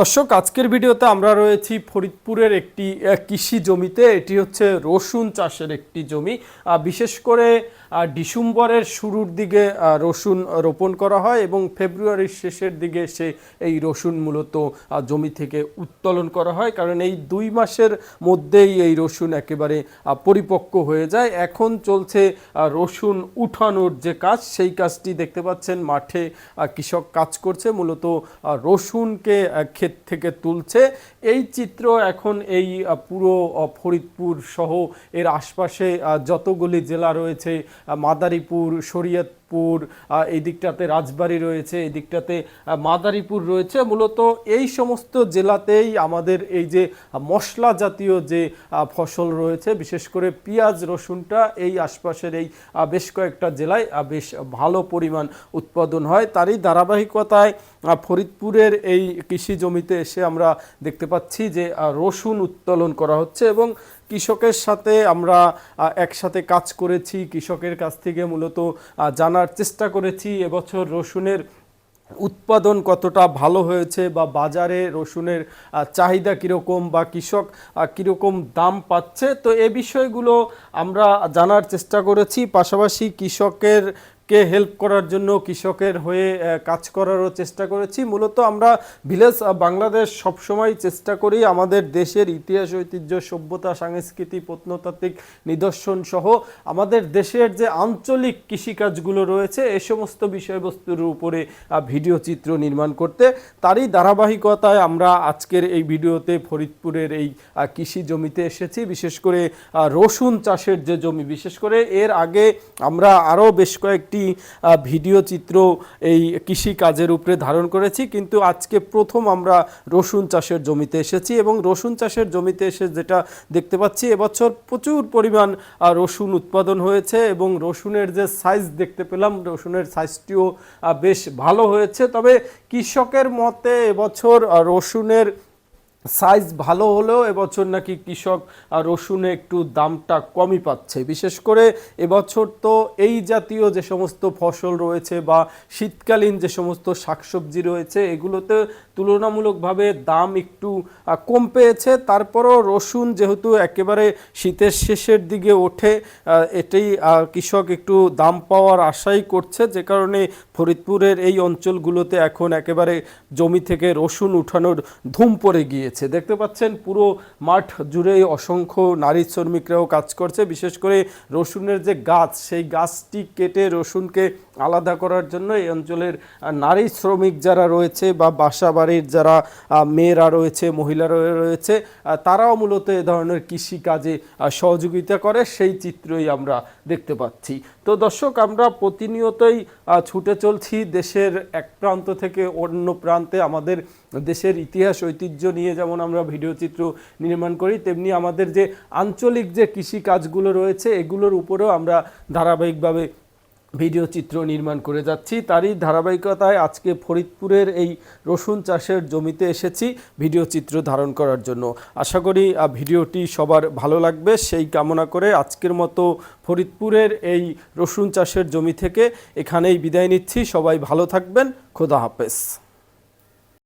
দর্শক, আজকের ভিডিওতে আমরা রয়েছি ফরিদপুরের একটি কৃষি জমিতে। এটি হচ্ছে রসুন চাষের একটি জমি। বিশেষ করে ডিসেম্বরের শুরুর দিকে রসুন রোপণ করা হয় এবং ফেব্রুয়ারির শেষের দিকে সে এই রসুন মূলত জমি থেকে উত্তোলন করা হয়। কারণ এই দুই মাসের মধ্যেই এই রসুন একেবারে পরিপক্ক হয়ে যায়। এখন চলছে রসুন উঠানোর যে কাজ, সেই কাজটি দেখতে পাচ্ছেন মাঠে কৃষক কাজ করছে। মূলত রসুনকে ক্ষেত থেকে তুলছে। এই চিত্র এখন এই পুরো ফরিদপুর সহ এর আশপাশে যতগুলি জেলা রয়েছে মাদারীপুর, শরীয়তপুর আহ, এই দিকটাতে রাজবাড়ি রয়েছে এই দিকটাতে মাদারীপুর রয়েছে। মূলত এই সমস্ত জেলাতেই আমাদের এই যে মশলা জাতীয় যে ফসল রয়েছে বিশেষ করে পেঁয়াজ রসুনটা এই আশপাশের এই বেশ কয়েকটা জেলায় বেশ ভালো পরিমাণ উৎপাদন হয়। তারই ধারাবাহিকতায় ফরিদপুরের এই কৃষি জমিতে এসে আমরা দেখতে পাচ্ছি যে রসুন উত্তোলন করা হচ্ছে এবং কৃষকের সাথে আমরা একসাথে কাজ করেছি, কৃষকের কাছ থেকে মূলত জানার চেষ্টা করেছি। এবছর রসুনের উৎপাদন কতটা ভালো হয়েছে বা বাজারে রসুনের চাহিদা কীরকম বা কৃষক কীরকম দাম পাচ্ছে, তো এ বিষয়গুলো আমরা জানার চেষ্টা করেছি। পাশাপাশি কৃষকের কে হেল্প করার জন্য কৃষকের হয়ে কাজ করারও চেষ্টা করেছি। মূলত আমরা ভিলেজ বাংলাদেশ সবসময় চেষ্টা করি আমাদের দেশের ইতিহাস, ঐতিহ্য, সভ্যতা, সংস্কৃতি, প্রত্নতাত্ত্বিক নিদর্শন সহ আমাদের দেশের যে আঞ্চলিক কৃষিকাজগুলো রয়েছে, এ সমস্ত বিষয়বস্তুর উপরে ভিডিও চিত্র নির্মাণ করতে। তারই ধারাবাহিকতায় আমরা আজকের এই ভিডিওতে ফরিদপুরের এই কৃষি জমিতে এসেছি। বিশেষ করে রসুন চাষের যে জমি, বিশেষ করে এর আগে আমরা আরও বেশ কয়েকটি আহ, ভিডিও চিত্র এই কৃষি কাজের উপরে ধারণ করেছি। কিন্তু আজকে প্রথম আমরা রসুন চাষের জমিতে এসেছি এবং রসুন চাষের জমিতে এসে যেটা দেখতে পাচ্ছি এবছর প্রচুর পরিমাণ রসুন উৎপাদন হয়েছে এবং রসুনের যে সাইজ দেখতে পেলাম রসুনের সাইজটিও বেশ ভালো হয়েছে। তবে কৃষকের মতে এবছর রসুনের সাইজ ভালো হলেও এবছর নাকি কৃষক রসুনে একটু দামটা কমই পাচ্ছে। বিশেষ করে এবছর তো এই জাতীয় যে সমস্ত ফসল রয়েছে বা শীতকালীন যে সমস্ত শাকসবজি রয়েছে, এগুলোতে তুলনামূলকভাবে দাম একটু কম পেয়েছে। তারপরও রসুন যেহেতু একেবারে শীতের শেষের দিকে ওঠে এটাই কৃষক একটু দাম পাওয়ার আশাই করছে। যে কারণে ফরিদপুরের এই অঞ্চলগুলোতে এখন একেবারে জমি থেকে রসুন উঠানোর ধুম পড়ে গিয়েছে। দেখতে পাচ্ছেন, পুরো মাঠ জুড়েই অসংখ্য নারী শ্রমিকরাও কাজ করছে। বিশেষ করে রসুনের যে গাছ, সেই গাছটি কেটে রসুনকে আলাদা করার জন্য এই অঞ্চলের নারী শ্রমিক যারা রয়েছে বা বাসা বাড়ির যারা মেয়েরা রয়েছে, মহিলারা রয়েছে তারাও মূলত এ ধরনের কৃষি কাজে সহযোগিতা করে। সেই চিত্রই আমরা দেখতে পাচ্ছি। তো দর্শক, আমরা প্রতিনিয়তই ছুটে চলছি দেশের এক প্রান্ত থেকে অন্য প্রান্তে। আমাদের দেশের ইতিহাস, ঐতিহ্য নিয়ে যেমন আমরা ভিডিও চিত্র নির্মাণ করি, তেমনি আমাদের যে আঞ্চলিক যে কৃষি কাজগুলো রয়েছে, এগুলোর উপরেও আমরা ধারাবাহিকভাবে ভিডিও চিত্র নির্মাণ করে যাচ্ছি। তারই ধারাবাহিকতায় আজকে ফরিদপুরের এই রসুন চাষের জমিতে এসেছি ভিডিও চিত্র ধারণ করার জন্য। আশা করি ভিডিওটি সবার ভালো লাগবে। সেই কামনা করে আজকের মতো ফরিদপুরের এই রসুন চাষের জমি থেকে এখানেই বিদায় নিচ্ছি। সবাই ভালো থাকবেন। খোদা হাফেজ।